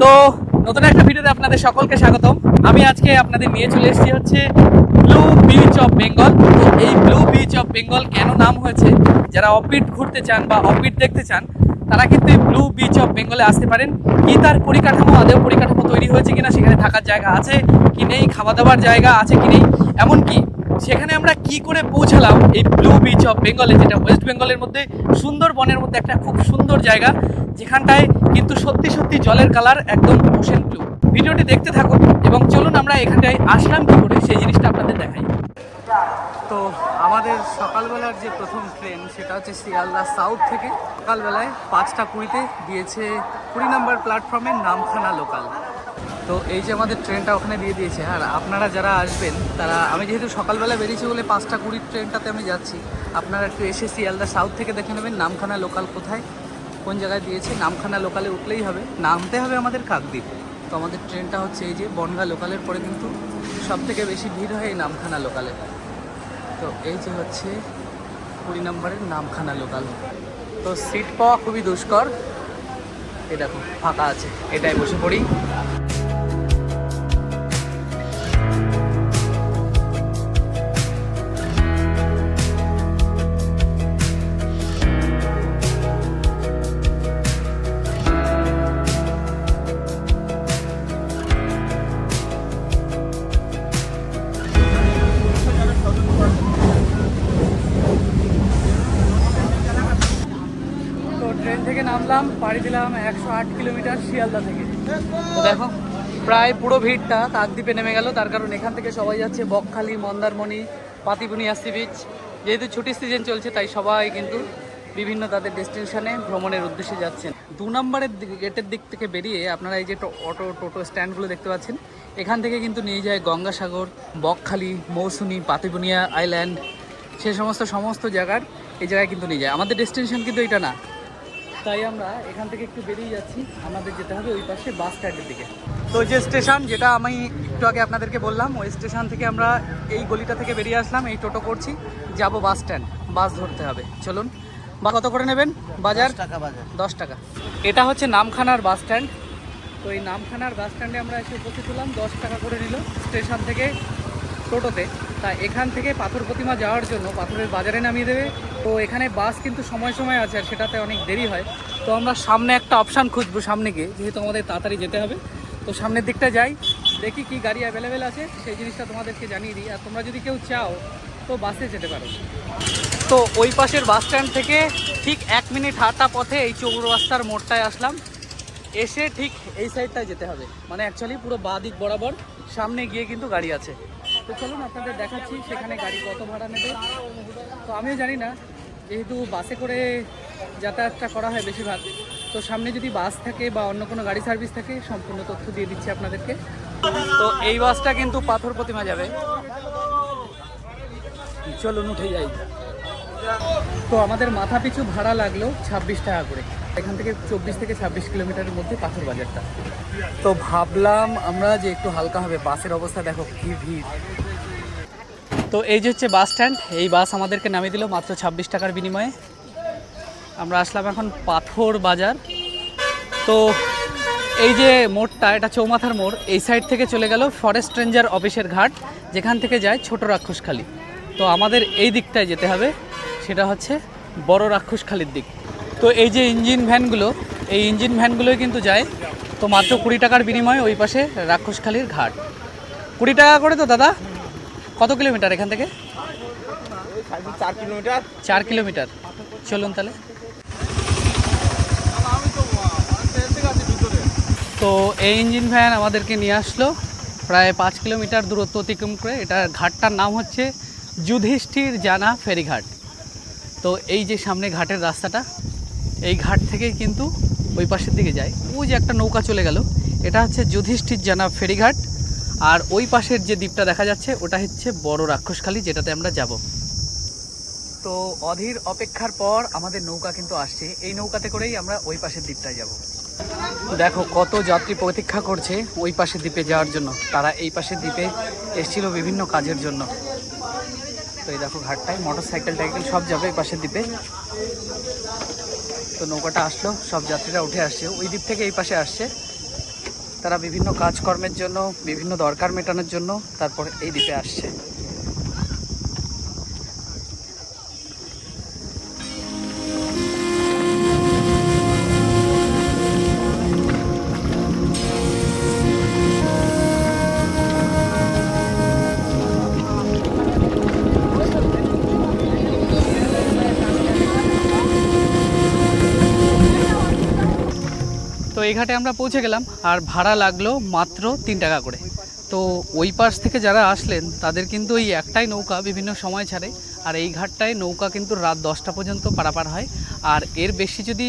তো নতুন একটা ভিডিওতে আপনাদের সকলকে স্বাগতম। আমি আজকে আপনাদের নিয়ে চলে এসেছি হচ্ছে ব্লু বিচ অফ বেঙ্গল তো এই ব্লু বিচ অফ বেঙ্গল কেন নাম হয়েছে? যারা অফবিট ঘুরতে চান বা অফবিট দেখতে চান, তারা কিন্তু ব্লু বিচ অফ বেঙ্গলে আসতে পারেন। কি তার পরিকাঠামো আদেও পরিকাঠামো তৈরি হয়েছে কিনা সেখানে থাকার জায়গা আছে কি নেই, খাওয়া দাওয়ার জায়গা আছে কি নেই, এমনকি সেখানে আমরা কি করে পৌঁছালাম? এই ব্লু বিচ অফ বেঙ্গলে যেটা ওয়েস্ট বেঙ্গলের মধ্যে, সুন্দরবনের মধ্যে একটা খুব সুন্দর জায়গা, যেখানটায় কিন্তু সত্যি সত্যি জলের কালার একদম ওশেন ব্লু ভিডিওটি দেখতে থাকুন এবং চলুন আমরা এখানটায় আসলাম কি করে, সেই জিনিসটা আপনাদের দেখাই। তো আমাদের সকালবেলার যে প্রথম ট্রেন সেটা হচ্ছে শিয়ালদা সাউথ থেকে। সকালবেলায় পাঁচটা কুড়িতে দিয়েছে কুড়ি নম্বর প্ল্যাটফর্মে নামখানা লোকাল তো এই যে আমাদের ট্রেনটা ওখানে দিয়ে দিয়েছে, আর আপনারা যারা আসবেন, তারা, আমি যেহেতু সকালবেলা বেরিয়েছি বলে পাঁচটা কুড়ির ট্রেনটাতে আমি যাচ্ছি, আপনারা একটু এসে শিয়ালদা সাউথ থেকে দেখে নেবেন নামখানা লোকাল কোথায়, কোন জায়গায় দিয়েছে, নামখানা লোকালে উঠলেই হবে, নামতে হবে আমাদের কাকদ্বীপ। তো আমাদের ট্রেনটা হচ্ছে এই যে বনগা লোকালের পরে কিন্তু সব থেকে বেশি ভিড় হয় এই নামখানা লোকালে তো এই যে হচ্ছে কুড়ি নম্বরের নামখানা লোকাল তো সিট পাওয়া খুবই দুষ্কর। এই দেখো ফাঁকা আছে, এটাই বসে পড়ি। পাড়ি একশো আট কিলোমিটার শিয়ালদা থেকে। দেখো, প্রায় পুরো ভিড়টা কাকদ্বীপে নেমে গেল। তার কারণ এখান থেকে সবাই যাচ্ছে বকখালি, মন্দারমণি পাতিবুনিয়া সি বিচ যেহেতু ছুটির সিজন চলছে, তাই সবাই কিন্তু বিভিন্ন তাদের ডেস্টিনেশনে ভ্রমণের উদ্দেশ্যে যাচ্ছেন। দু নম্বরের গেটের দিক থেকে বেরিয়ে আপনারা এই যে অটো, টোটো স্ট্যান্ডগুলো দেখতে পাচ্ছেন, এখান থেকে কিন্তু নিয়ে যায় গঙ্গাসাগর, বকখালি মৌসুনি পাতিবুনিয়া আইল্যান্ড সে সমস্ত সমস্ত জায়গার এই জায়গায় কিন্তু নিয়ে যায়। আমাদের ডেস্টিনেশন কিন্তু এটা না। তাই আমরা এখান থেকে একটু বেরিয়ে যাচ্ছি। আমাদের যেতে হবে ওই পাশে বাস স্ট্যান্ডের দিকে। তো যে স্টেশন যেটা আমি একটু আগে আপনাদেরকে বললাম ওই স্টেশন থেকে আমরা এই গলিটা থেকে বেরিয়ে আসলাম এই টোটো করছি। যাব বাস স্ট্যান্ড বাস ধরতে হবে। চলুন বা কত করে নেবেন? বাজার? টাকা বাজার। দশ টাকা। এটা হচ্ছে নামখানার বাস স্ট্যান্ড। তো এই নামখানার বাস স্ট্যান্ডে আমরা এসে উপস্থিত হলাম দশ টাকা করে নিল স্টেশন থেকে টোটোতে। তা এখান থেকে পাথর প্রতিমা যাওয়ার জন্য পাথরের বাজারে নামিয়ে দেবে। তো এখানে বাস কিন্তু সময় সময় আছে আর সেটাতে অনেক দেরি হয়। তো আমরা সামনে একটা অপশান খুঁজবো সামনে গিয়ে, যেহেতু আমাদের তাড়াতাড়ি যেতে হবে। তো সামনের দিকটা যাই, দেখি কি গাড়ি অ্যাভেলেবেল আছে, সেই জিনিসটা তোমাদেরকে জানিয়ে দিই। আর তোমরা যদি কেউ চাও, তো বাসে যেতে পারো। তো ওই পাশের বাস স্ট্যান্ড থেকে ঠিক এক মিনিট হাঁটা পথে এই চৌরাস্তার মোড়টায় আসলাম। এসে ঠিক এই সাইডটায় যেতে হবে। মানে অ্যাকচুয়ালি পুরো বাঁ দিক বরাবর সামনে গিয়ে কিন্তু গাড়ি আছে। তো চলুন আপনাদের দেখাচ্ছি সেখানে গাড়ি কত ভাড়া নেবে। তো আমিও জানি না যেহেতু বাসে করে যাতায়াতটা করা হয় বেশিরভাগ, তো সামনে যদি বাস থাকে বা অন্য কোনো গাড়ি সার্ভিস থাকে, সম্পূর্ণ তথ্য দিয়ে দিচ্ছি আপনাদেরকে। তো এই বাসটা কিন্তু পাথর প্রতিমা যাবে। চলুন উঠে যাই। তো আমাদের মাথা পিছু ভাড়া লাগল ছাব্বিশ টাকা করে। এখান থেকে চব্বিশ থেকে ছাব্বিশ কিলোমিটারের মধ্যে পাথর বাজারটা। তো ভাবলাম আমরা যে একটু হালকা হবে, বাসের অবস্থা দেখো কি ভিড়। তো এই যে হচ্ছে বাস স্ট্যান্ড, এই বাস আমাদেরকে নামিয়ে দিল মাত্র ছাব্বিশ টাকার বিনিময়ে। আমরা আসলাম এখন পাথর বাজার। তো এই যে মোড়টা, এটা চৌমাথার মোড়, এই সাইড থেকে চলে গেল ফরেস্ট রেঞ্জার অফিসের ঘাট, যেখান থেকে যায় ছোট রাক্ষসখালি তো আমাদের এই দিকটায় যেতে হবে, সেটা হচ্ছে বড় রাক্ষসখালির দিক। তো এই যে ইঞ্জিন ভ্যানগুলো, এই ইঞ্জিন ভ্যানগুলোই কিন্তু যায়, তো মাত্র কুড়ি টাকার বিনিময়ে ওই পাশে রাক্ষসখালির ঘাট। কুড়ি টাকা করে তো দাদা? কত কিলোমিটার এখান থেকে? চার কিলোমিটার। চার কিলোমিটার। চলুন তাহলে। তো এই ইঞ্জিন ভ্যান আমাদেরকে নিয়ে আসলো প্রায় পাঁচ কিলোমিটার দূরত্ব অতিক্রম করে। এটা ঘাটটার নাম হচ্ছে যুধিষ্ঠির জানা ফেরিঘাট। তো এই যে সামনে ঘাটের রাস্তাটা এই ঘাট থেকেই কিন্তু ওই পাশের দিকে যায়। ওই যে একটা নৌকা চলে গেল। এটা হচ্ছে যুধিষ্ঠির জানা ফেরিঘাট। আর ওই পাশের যে দ্বীপটা দেখা যাচ্ছে, ওটা হচ্ছে বড় রাক্ষসখালী যেটাতে আমরা যাব। তো অধীর অপেক্ষার পর আমাদের নৌকা কিন্তু আসছে। এই নৌকাতে করেই আমরা ওই পাশের দ্বীপটায় যাব। দেখো কত যাত্রী প্রতীক্ষা করছে ওই পাশের দ্বীপে যাওয়ার জন্য। তারা এই পাশের দ্বীপে এসেছিল বিভিন্ন কাজের জন্য। তো এই দেখো ঘাটটায় মোটর সাইকেল টাইকেল সব যাবে এই পাশের দ্বীপে। তো নৌকাটা আসলো, সব যাত্রীরা উঠে আসছে। ওই দ্বীপ থেকে এই পাশে আসছে। তারা বিভিন্ন কাজকর্মের জন্য বিভিন্ন দরকার মেটানোর জন্য তারপর এই দ্বীপে আসছে। এই ঘাটে আমরা পৌঁছে গেলাম আর ভাড়া লাগল মাত্র তিন টাকা করে। তো ওই পাশ থেকে যারা আসলেন তাদের কিন্তু ওই একটাই নৌকা বিভিন্ন সময় ছাড়ে আর এই ঘাটটায় নৌকা কিন্তু রাত দশটা পর্যন্ত পারাপার হয়। আর এর বেশি যদি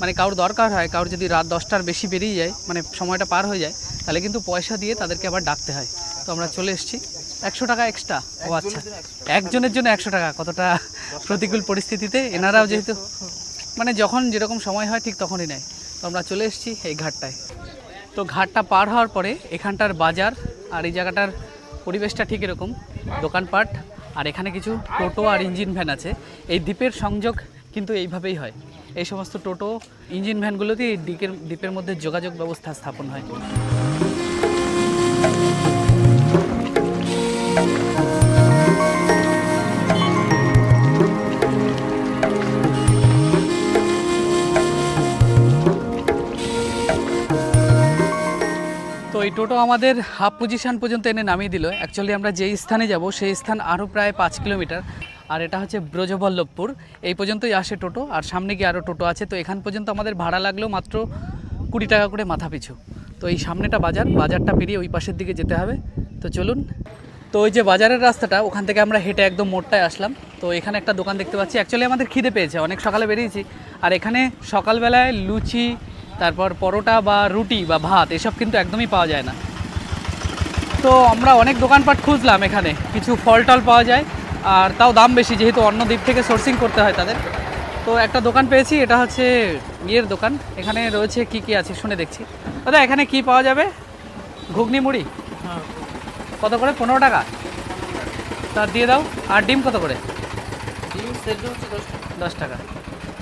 মানে কারোর দরকার হয় কারোর যদি রাত দশটার বেশি বেরিয়ে যায় মানে সময়টা পার হয়ে যায় তাহলে কিন্তু পয়সা দিয়ে তাদেরকে আবার ডাকতে হয়। তো আমরা চলে এসেছি। একশো টাকা এক্সট্রা ও আচ্ছা। একজনের জন্য একশো টাকা কতটা প্রতিকূল পরিস্থিতিতে? এনারাও যেহেতু মানে যখন যেরকম সময় হয় ঠিক তখনই নেয়। তো আমরা চলে এসেছি এই ঘাটটায়। তো ঘাটটা পার হওয়ার পরে এখানটার বাজার আর এই জায়গাটার পরিবেশটা ঠিক এরকম, দোকানপাট আর এখানে কিছু টোটো আর ইঞ্জিন ভ্যান আছে। এই দ্বীপের সংযোগ কিন্তু এইভাবেই হয়। এই সমস্ত টোটো, ইঞ্জিন ভ্যানগুলোতে এই দ্বীপের দ্বীপের মধ্যে যোগাযোগ ব্যবস্থা স্থাপন হয়। এই টোটো আমাদের হাফ পজিশন পর্যন্ত এনে নামিয়ে দিল। অ্যাকচুয়ালি আমরা যেই স্থানে যাব, সেই স্থান আরও প্রায় পাঁচ কিলোমিটার। আর এটা হচ্ছে ব্রজবল্লভপুর। এই পর্যন্তই আসে টোটো, আর সামনে গিয়ে আরও টোটো আছে। তো এখান পর্যন্ত আমাদের ভাড়া লাগল মাত্র কুড়ি টাকা করে মাথা পিছু। তো এই সামনেটা বাজার, বাজারটা পেরিয়ে ওই পাশের দিকে যেতে হবে। তো চলুন। তো ওই যে বাজারের রাস্তাটা, ওখান থেকে আমরা হেঁটে একদম মোড়টায় আসলাম। তো এখানে একটা দোকান দেখতে পাচ্ছি। অ্যাকচুয়ালি আমাদের খিদে পেয়েছে, অনেক সকালে বেরিয়েছি। আর এখানে সকালবেলায় লুচি তারপর পরোটা বা রুটি বা ভাত এসব কিন্তু একদমই পাওয়া যায় না। তো আমরা অনেক দোকানপাট খুঁজলাম এখানে কিছু ফল টল পাওয়া যায় আর তাও দাম বেশি যেহেতু অন্য দ্বীপ থেকে সোর্সিং করতে হয় তাদের। তো একটা দোকান পেয়েছি এটা হচ্ছে ইয়ের দোকান এখানে রয়েছে কি কি আছে শুনে দেখছি। দাদা এখানে কি পাওয়া যাবে? ঘুগনি মুড়ি। কত করে? পনেরো টাকা। তা দিয়ে দাও আর ডিম কত করে? দশ টাকা।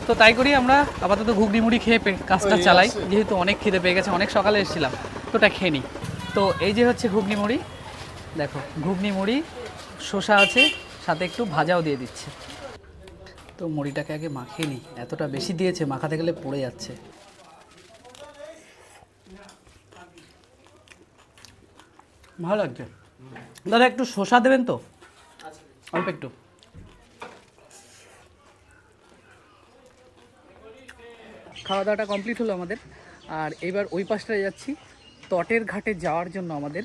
তো তাই করি আমরা আপাতত ঘুগনি মুড়ি খেয়ে কাজটা চালাই। যেহেতু অনেক খিদে পেয়ে গেছে অনেক সকালে এসেছিলাম তো ওটা খেয়ে নিই। তো এই যে হচ্ছে ঘুগনি মুড়ি দেখো ঘুগনি মুড়ি শসা আছে সাথে একটু ভাজাও দিয়ে দিচ্ছে। তো মুড়িটাকে আগে মাখিয়ে নিই। এতটা বেশি দিয়েছে মাখাতে গেলে পড়ে যাচ্ছে। ভালো লাগছে। দাদা একটু শসা দেবেন তো? অল্প একটু। খাওয়া দাওয়াটা কমপ্লিট হলো আমাদের। আর এবার ওই পাশটায় যাচ্ছি। তটের ঘাটে যাওয়ার জন্য আমাদের।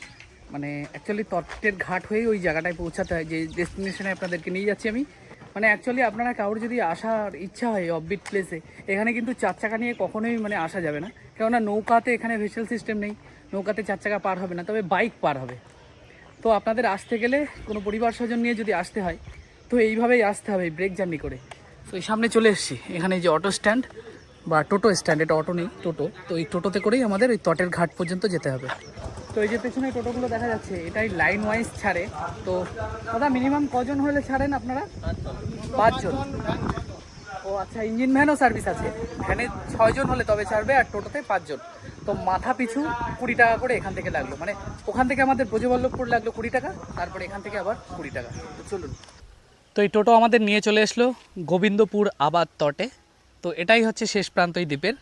মানে অ্যাকচুয়ালি তটের ঘাট হয়েই ওই জায়গাটায় পৌঁছাতে হয়। যে ডেস্টিনেশনে আপনাদেরকে নিয়ে যাচ্ছি আমি। মানে অ্যাকচুয়ালি আপনারা কারোর যদি আসার ইচ্ছা হয় অফবিট প্লেসে এখানে কিন্তু চার চাকা নিয়ে কখনোই মানে আসা যাবে না। কেননা নৌকাতে এখানে ভেসেল সিস্টেম নেই। নৌকাতে চার চাকা পার হবে না, তবে বাইক পার হবে। তো আপনাদের আসতে গেলে কোনো পরিবার স্বজন নিয়ে যদি আসতে হয়, তো এইভাবেই আসতে হবে ব্রেক জার্নি করে। তো এই সামনে চলে এসেছি। এখানে যে অটো স্ট্যান্ড বা টোটো স্ট্যান্ড, অটো নেই, টোটো। তো এই টোটোতে করেই আমাদের ওই তটের ঘাট পর্যন্ত যেতে হবে। তো এই যে পেছনে টোটোগুলো দেখা যাচ্ছে, এটাই লাইন ওয়াইজ ছাড়ে। তো দাদা মিনিমাম কজন হলে ছাড়েন আপনারা? পাঁচজন। ও আচ্ছা ইঞ্জিন ভ্যানও সার্ভিস আছে। ভ্যানে ছয়জন হলে তবে ছাড়বে আর টোটোতে পাঁচজন। তো মাথা পিছু কুড়ি টাকা করে এখান থেকে লাগল। মানে ওখান থেকে আমাদের ব্রজবল্লভপুর লাগল কুড়ি টাকা, তারপরে এখান থেকে আবার কুড়ি টাকা। তো চলুন। তো এই টোটো আমাদের নিয়ে চলে আসলো গোবিন্দপুর আবাদ তটে। তো এটাই হচ্ছে শেষ প্রান্ত এই দ্বীপের।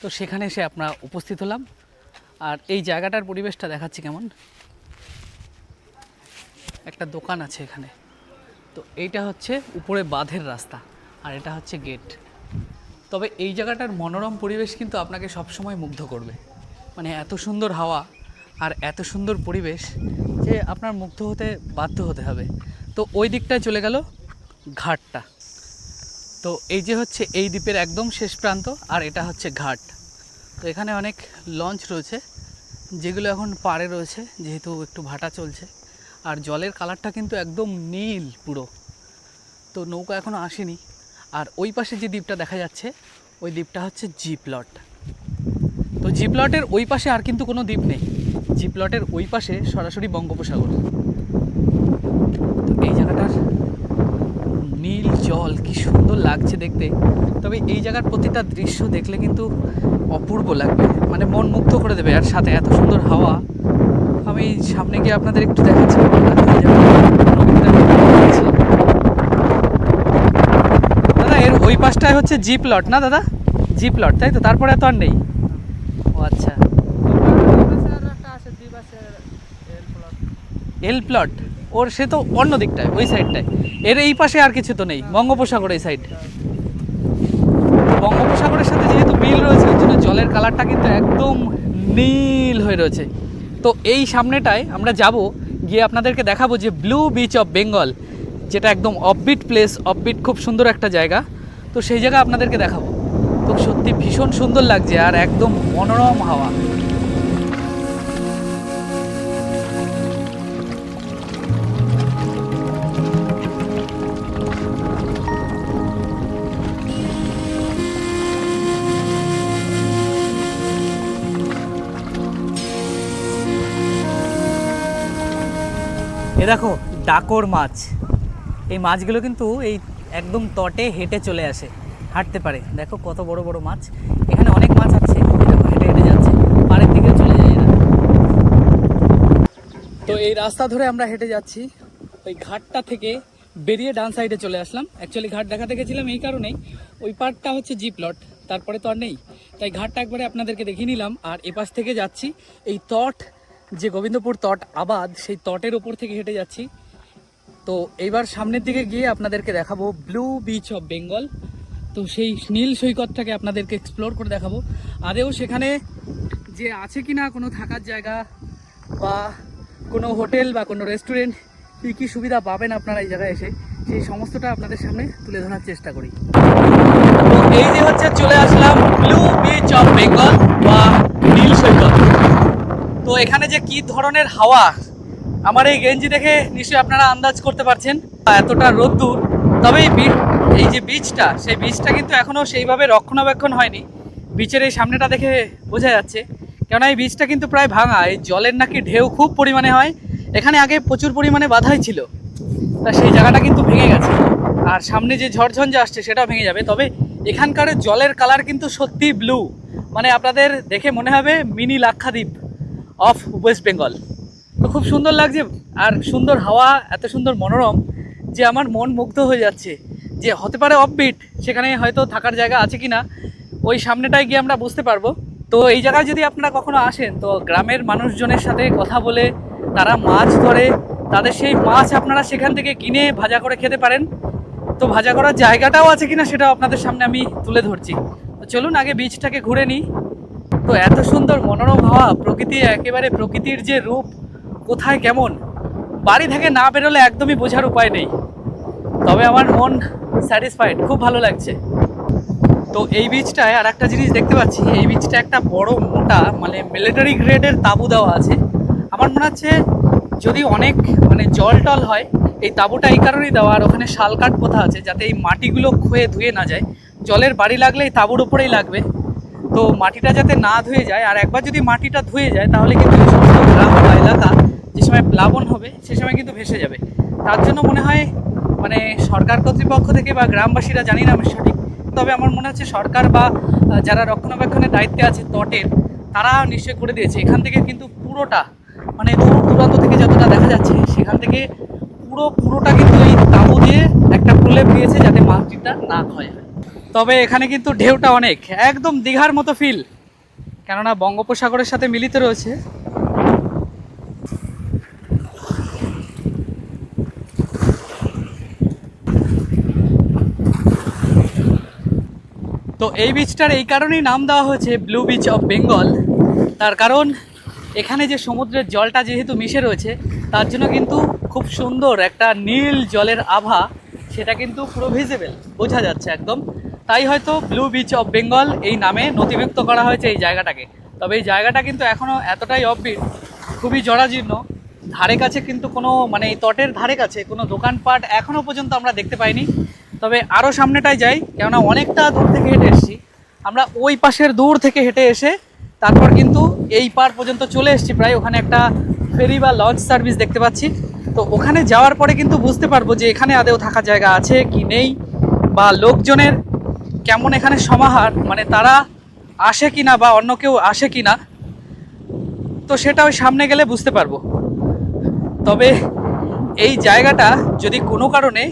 তো সেখানে এসে আমরা উপস্থিত হলাম। আর এই জায়গাটার পরিবেশটা দেখাচ্ছি কেমন? একটা দোকান আছে এখানে। তো এইটা হচ্ছে উপরে বাঁধের রাস্তা আর এটা হচ্ছে গেট। তবে এই জায়গাটার মনোরম পরিবেশ কিন্তু আপনাকে সবসময় মুগ্ধ করবে। মানে এত সুন্দর হাওয়া আর এত সুন্দর পরিবেশ যে আপনার মুগ্ধ হতে বাধ্য হতে হবে। তো ওই দিকটায় চলে গেল ঘাটটা। তো এই যে হচ্ছে এই দ্বীপের একদম শেষ প্রান্ত, আর এটা হচ্ছে ঘাট। তো এখানে অনেক লঞ্চ রয়েছে, যেগুলো এখন পাড়ে রয়েছে, যেহেতু একটু ভাটা চলছে। আর জলের কালারটা কিন্তু একদম নীল পুরো। তো নৌকা এখনও আসেনি। আর ওই পাশে যে দ্বীপটা দেখা যাচ্ছে, ওই দ্বীপটা হচ্ছে জি প্লট তো জি প্লটের ওই পাশে আর কিন্তু কোনো দ্বীপ নেই। জি প্লটের ওই পাশে সরাসরি বঙ্গোপসাগর। তো এই জায়গাটার জল কি সুন্দর লাগছে দেখতে। তবে এই জায়গার প্রতিটা দৃশ্য দেখলে কিন্তু অপূর্ব লাগবে। মানে মন মুগ্ধ করে দেবে আর সাথে এত সুন্দর হাওয়া। আমি সামনে গিয়ে আপনাদের একটু দেখাচ্ছি। দাদা এর ওই পাশটায় হচ্ছে জি প্লট না দাদা? জি প্লট তাই তো? তারপরে তো আর নেই। ও আচ্ছা। এল প্লট? ওর সে তো অন্য দিকটায় ওই সাইডটায় এর এই পাশে আর কিছু তো নেই, বঙ্গোপসাগর এই সাইড বঙ্গোপসাগরের সাথে যেহেতু মিল রয়েছে ওই জন্য জলের কালারটা কিন্তু একদম নীল হয়ে রয়েছে। তো এই সামনেটায় আমরা যাব, গিয়ে আপনাদেরকে দেখাবো যে ব্লু বিচ অফ বেঙ্গল যেটা একদম অফবিট প্লেস অফবিট খুব সুন্দর একটা জায়গা। তো সেই জায়গা আপনাদেরকে দেখাবো। তো সত্যি ভীষণ সুন্দর লাগছে আর একদম মনোরম হাওয়া। দেখো, ডাকর মাছ। এই মাছগুলো কিন্তু এই একদম তটে হেঁটে চলে আসে, হাঁটতে পারে। দেখো কত বড় বড় মাছ। এখানে অনেক মাছ আছে দেখো হেঁটে হেঁটে যাচ্ছে, পাড়ের দিকে চলে যায় এরা। তো এই রাস্তা ধরে আমরা হেঁটে যাচ্ছি। ওই ঘাটটা থেকে বেরিয়ে ডান সাইডে চলে আসলাম। অ্যাকচুয়ালি ঘাট দেখাতে গেছিলাম এই কারণেই। ওই পার্টটা হচ্ছে জি প্লট তারপরে তো আর নেই। তাই ঘাটটা একবারে আপনাদেরকে দেখিয়ে নিলাম। আর এপাশ থেকে যাচ্ছি, এই তট যে গোবিন্দপুর তট আবাদ, সেই তটের ওপর থেকে হেঁটে যাচ্ছি। তো এইবার সামনের দিকে গিয়ে আপনাদেরকে দেখাবো ব্লু বিচ অফ বেঙ্গল তো সেই নীল সৈকতটাকে আপনাদেরকে এক্সপ্লোর করে দেখাবো। আদেও সেখানে যে আছে কি না কোনো থাকার জায়গা বা কোনো হোটেল বা কোনো রেস্টুরেন্ট, কী কী সুবিধা পাবেন আপনারা এই জায়গায় এসে, সেই সমস্তটা আপনাদের সামনে তুলে ধরার চেষ্টা করি। এই যে হচ্ছে চলে আসলাম ব্লু বিচ অফ বেঙ্গল বা নীল সৈকত। তো এখানে যে কি ধরনের হাওয়া, আমার এই গেঞ্জি দেখে নিশ্চয়ই আপনারা আন্দাজ করতে পারছেন। এতটা রোদ্দুর। তবে এই এই যে বীজটা সেই বীজটা কিন্তু এখনও সেইভাবে রক্ষণাবেক্ষণ হয়নি। বীচের এই সামনেটা দেখে বোঝা যাচ্ছে। কেননা এই বীজটা কিন্তু প্রায় ভাঙা। এই জলের নাকি ঢেউ খুব পরিমাণে হয়। এখানে আগে প্রচুর পরিমাণে বাধাই ছিল। তা সেই জায়গাটা কিন্তু ভেঙে গেছে। আর সামনে যে ঝড়ঝঞ্ঝা আসছে, সেটাও ভেঙে যাবে। তবে এখানকার জলের কালার কিন্তু সত্যি ব্লু মানে আপনাদের দেখে মনে হবে mini Lakshadweep. Of west Bengal. তো খুব সুন্দর লাগছে আর সুন্দর হাওয়া, এত সুন্দর মনোরম যে আমার মন মুগ্ধ হয়ে যাচ্ছে যে হতে পারে অফবিট সেখানে হয়তো থাকার জায়গা আছে কি না ওই সামনেটায় গিয়ে আমরা বুঝতে পারব। তো এই জায়গায় যদি আপনারা কখনো আসেন, তো গ্রামের মানুষজনের সাথে কথা বলে, তারা মাছ ধরে, তাদের সেই মাছ আপনারা সেখান থেকে কিনে ভাজা করে খেতে পারেন। তো ভাজা করার জায়গাটাও আছে কিনা সেটাও আপনাদের সামনে আমি তুলে ধরছি। চলুন আগে বীজটাকে ঘুরে নিই। তো এত সুন্দর মনোরম হাওয়া, প্রকৃতি একেবারে প্রকৃতির যে রূপ, কোথায় কেমন? বাড়ি থেকে না বেরোলে একদমই বোঝার উপায় নেই। তবে আমার মন স্যাটিসফাইড খুব ভালো লাগছে। তো এই বীজটায় আর একটা জিনিস দেখতে পাচ্ছি, এই বীজটা একটা বড়, মোটা মানে মিলিটারি গ্রেডের তাঁবু দেওয়া আছে। আমার মনে হচ্ছে যদি অনেক মানে জল টল হয়, এই তাঁবুটা এই কারণেই দেওয়া, আর ওখানে শালকাঠ পোথা আছে, যাতে এই মাটিগুলো ক্ষয়ে ধুয়ে না যায়। জলের বাড়ি লাগলে এই তাঁবুর উপরেই লাগবে। তো মাটিটা যাতে না ধুয়ে যায়, আর একবার যদি মাটিটা ধুয়ে যায়, তাহলে কিন্তু এই সমস্ত গ্রাম বা এলাকা যে সময় প্লাবন হবে, সে সময় কিন্তু ভেসে যাবে। তার জন্য মনে হয় মানে সরকার কর্তৃপক্ষ থেকে বা গ্রামবাসীরা, জানি না আমি সঠিক, তবে আমার মনে হচ্ছে সরকার বা যারা রক্ষণাবেক্ষণের দায়িত্বে আছে তটের, তারা নিশ্চয় করে দিয়েছে। এখান থেকে কিন্তু পুরোটা মানে দূর দূরান্ত থেকে যতটা দেখা যাচ্ছে, সেখান থেকে পুরো পুরোটা কিন্তু এই তাঁবু দিয়ে একটা প্রলেপ দিয়েছে যাতে মাটিটা না ক্ষয় হয়। তবে এখানে কিন্তু ঢেউটা অনেক, একদম দীঘার মতো ফিল কেননা বঙ্গোপসাগরের সাথে মিলিত রয়েছে। তো এই বীচটার এই কারণেই নাম দেওয়া হয়েছে ব্লু বিচ অফ বেঙ্গল তার কারণ, এখানে যে সমুদ্রের জলটা যেহেতু মিশে রয়েছে, তার জন্য কিন্তু খুব সুন্দর একটা নীল জলের আভা, সেটা কিন্তু পুরো ভিজিবল বোঝা যাচ্ছে একদম। তাই হয়তো ব্লু বিচ অফ বেঙ্গল এই নামে নথিভুক্ত করা হয়েছে এই জায়গাটাকে। তবে এই জায়গাটা কিন্তু এখনও এতটাই অফবিট খুবই জরাজীর্ণ। ধারে কাছে কিন্তু কোনো মানে এই তটের ধারে কাছে কোনো দোকানপাট এখনও পর্যন্ত আমরা দেখতে পাইনি। তবে আরও সামনেটায় যাই, কেননা অনেকটা দূর থেকে হেঁটে এসেছি। আমরা ওই পাশের দূর থেকে হেঁটে এসে তারপর কিন্তু এই পার পর্যন্ত চলে এসেছি। প্রায় ওখানে একটা ফেরি বা লঞ্চ সার্ভিস দেখতে পাচ্ছি। তো ওখানে যাওয়ার পরে কিন্তু বুঝতে পারব যে এখানে আদেও থাকার জায়গা আছে কি নেই, বা লোকজনের কেমন এখানে সমাহার? মানে তারা আসে কি না বা অন্য কেউ আসে কি না তো সেটা ওই সামনে গেলে বুঝতে পারব। তবে এই জায়গাটা যদি কোনো কারণে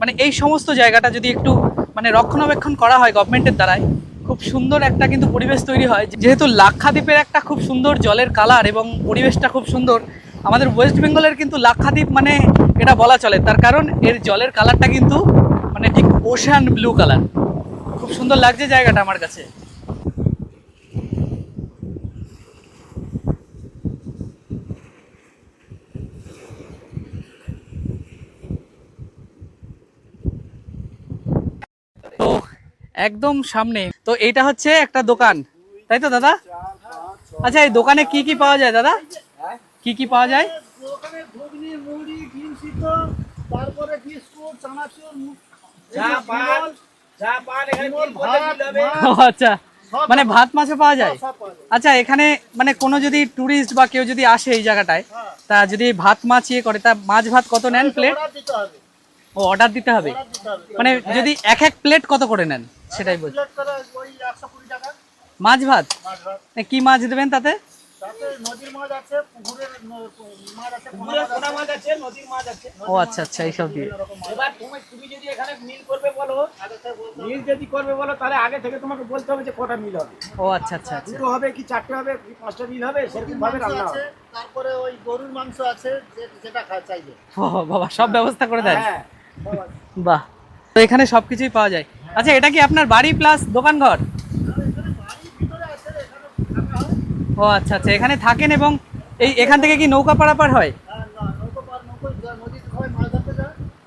মানে এই সমস্ত জায়গাটা যদি একটু মানে রক্ষণাবেক্ষণ করা হয় গভর্নমেন্টের দ্বারাই খুব সুন্দর একটা কিন্তু পরিবেশ তৈরি হয়। যেহেতু লাক্ষাদ্বীপের একটা খুব সুন্দর জলের কালার এবং পরিবেশটা খুব সুন্দর, আমাদের ওয়েস্ট বেঙ্গলের কিন্তু লাক্ষাদ্বীপ মানে এটা বলা চলে। তার কারণ এর জলের কালারটা কিন্তু মানে ঠিক ওশান ব্লু কালার সুন্দর লাগছে জায়গাটা আমার কাছে। তো একদম সামনে তো এটা হচ্ছে একটা দোকান। তাই তো দাদা? আচ্ছা এই দোকানে কি কি পাওয়া যায় দাদা? কি কি পাওয়া যায়? তারপরে বিস্কুট চানাচুর আচ্ছা মানে ভাত মাছও পাওয়া যায়। আচ্ছা এখানে মানে কোনো যদি ট্যুরিস্ট বা কেউ যদি আসে এই জায়গাটায় হ্যাঁ। তা যদি ভাত মাছ ইয়ে করে তা মাছ ভাত কত নেন প্লেট অর্ডার দিতে হবে। ও অর্ডার দিতে হবে। মানে যদি এক এক প্লেট কত করে নেন? সেটাই বলছি। প্লেট করে ওই একশো কুড়ি টাকা। মাছ ভাত? মাছ কি মাছ দেবেন তাতে? তাতে নদীর মাছ আছে পুকুরের ন- মাছ আছে পোনা পুকুরের মাছ পোনা আছে। মাছ আছে নদীর মাছ আছে। ও আচ্ছা আচ্ছা এইসব দিয়ে। এবার তুমি তুমি যদি এখানে মিল করবে বলো আগে থেকে বলতে হবে। মিল যদি করবে বলো তাহলে আগে থেকে তোমাকে বলতে হবে যে কটা মিল হবে। ও আচ্ছা আচ্ছা আচ্ছা। দুটো হবে কি চারটে হবে কি পাঁচটা মিল হবে সেরকম ভাবে রান্না হবে। তারপরে ওই গরুর মাংস আছে যেটা চাইবে। ও বাবা সব ব্যবস্থা করে দেন। হ্যাঁ বাহ। তো এখানে সব কিছুই পাওয়া যায়। আচ্ছা এটা কি আপনার বাড়ি প্লাস দোকান ঘর এখানে বাড়ির ভিতরে আছে এখানে থাকা হয় ও আচ্ছা আচ্ছা এখানে থাকেন এবং এই এখান থেকে কি নৌকা পারাপার হয়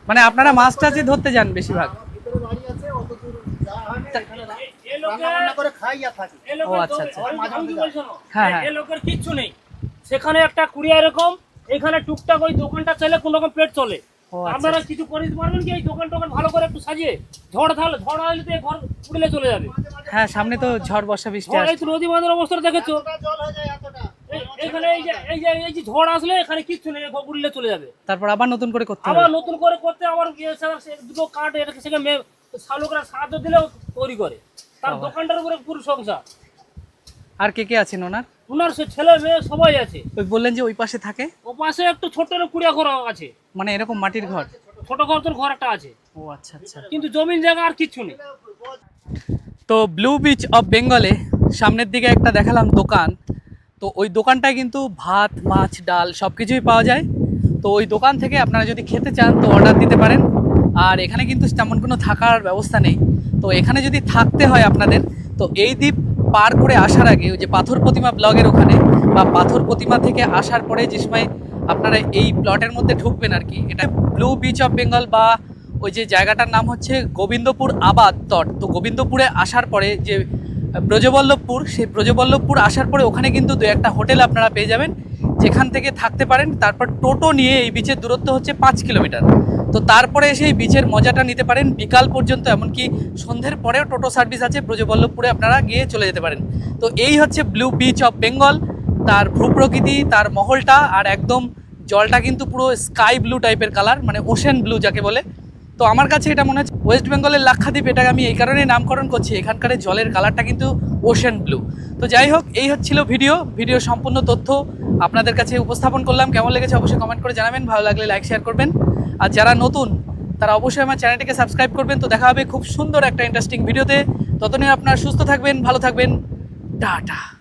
মানে আপনারা মাছ টাছে ধরতে যান বেশিরভাগ আচ্ছা, আচ্ছা। হ্যাঁ, হ্যাঁ। কিচ্ছু নেই সেখানে একটা কুড়িয়া এরকম এখানে টুকটাক ওই দোকানটা চলে কোন রকম পেট চলে আপনারা আচ্ছা। কিছু করে দিতে পারবেন কি? এই দোকান টোকান ভালো করে একটু সাজিয়ে ঝড় তাহলে ঝড় আসলে তো ঘর উড়লে চলে যাবে। হ্যাঁ সামনে তো ঝড় বর্ষা বৃষ্টি এই তো নদী বাঁধের অবস্থা দেখেছ? এতটা জল হয়ে যায় এতটা। এই- যে এই যে এই যে ঝড় আসলে এখানে কিচ্ছু নেই ঘর উড়লে চলে যাবে। তারপর আবার নতুন করে করতে আবার নতুন করে করতে আবার ইয়ে দুটো কাঠ এটাকে সেখানে শালকরা সাহায্য দিলেও তৈরি করে। তার দোকানটার উপরে পুরো সংসার। আর কে কে আছেন ওনার? ওনার সে ছেলে মেয়ে সবাই আছে। ওই বললেন যে ওই পাশে থাকে? ও পাশে একটু একটা কুড়িয়া ঘর আছে। মানে এরকম মাটির ঘর? ছোট ঘর তোর ঘর একটা আছে। ও আচ্ছা আচ্ছা। কিন্তু জমিন জায়গা আর কিচ্ছু নেই। তো ব্লু বিচ অফ বেঙ্গলে সামনের দিকে একটা দেখালাম দোকান। তো ওই দোকানটায় কিন্তু ভাত মাছ ডাল সব কিছুই পাওয়া যায়। তো ওই দোকান থেকে আপনারা যদি খেতে চান তো অর্ডার দিতে পারেন। আর এখানে কিন্তু তেমন কোনো থাকার ব্যবস্থা নেই। তো এখানে যদি থাকতে হয় আপনাদের তো এই দ্বীপ পার করে আসার আগে ওই যে পাথর প্রতিমা ব্লগের ওখানে বা পাথর প্রতিমা থেকে আসার পরে যে সময় আপনারা এই প্লটের মধ্যে ঢুকবেন আর কি। এটা ব্লু বিচ অফ বেঙ্গল বা ওই যে জায়গাটার নাম হচ্ছে গোবিন্দপুর আবাদ তট। তো গোবিন্দপুরে আসার পরে যে ব্রজবল্লভপুর, সেই ব্রজবল্লভপুর আসার পরে ওখানে কিন্তু দু একটা হোটেল আপনারা পেয়ে যাবেন। যেখান থেকে থাকতে পারেন, তারপর টোটো নিয়ে এই বিচের দূরত্ব হচ্ছে পাঁচ কিলোমিটার। তো তারপরে সেই বিচের মজাটা নিতে পারেন বিকাল পর্যন্ত, এমনকি সন্ধ্যের পরেও টোটো সার্ভিস আছে, ব্রজবল্লভপুরে আপনারা গিয়ে চলে যেতে পারেন। তো এই হচ্ছে ব্লু বিচ অফ বেঙ্গল তার ভূপ্রকৃতি তার মহলটা, আর একদম জলটা কিন্তু পুরো স্কাই ব্লু টাইপের কালার মানে ওশেন ব্লু যাকে বলে। তো আমার কাছে এটা মনে হচ্ছে ওয়েস্ট বেঙ্গলের লাক্ষাদ্বীপ, এটাকে আমি এই কারণেই নামকরণ করছি, এখানকার জলের কালারটা কিন্তু ওশেন ব্লু তো যাই হোক, এই হচ্ছিল ভিডিও ভিডিও সম্পূর্ণ তথ্য আপনাদের কাছে উপস্থাপন করলাম, কেমন লেগেছে অবশ্যই কমেন্ট করে জানাবেন, ভালো লাগলে লাইক শেয়ার করবেন। আর যারা নতুন, তারা অবশ্যই আমার চ্যানেলটিকে সাবস্ক্রাইব করবেন। তো দেখা হবে খুব সুন্দর একটা ইন্টারেস্টিং ভিডিওতে। ততদিন আপনারা সুস্থ থাকবেন, ভালো থাকবেন। টাটা।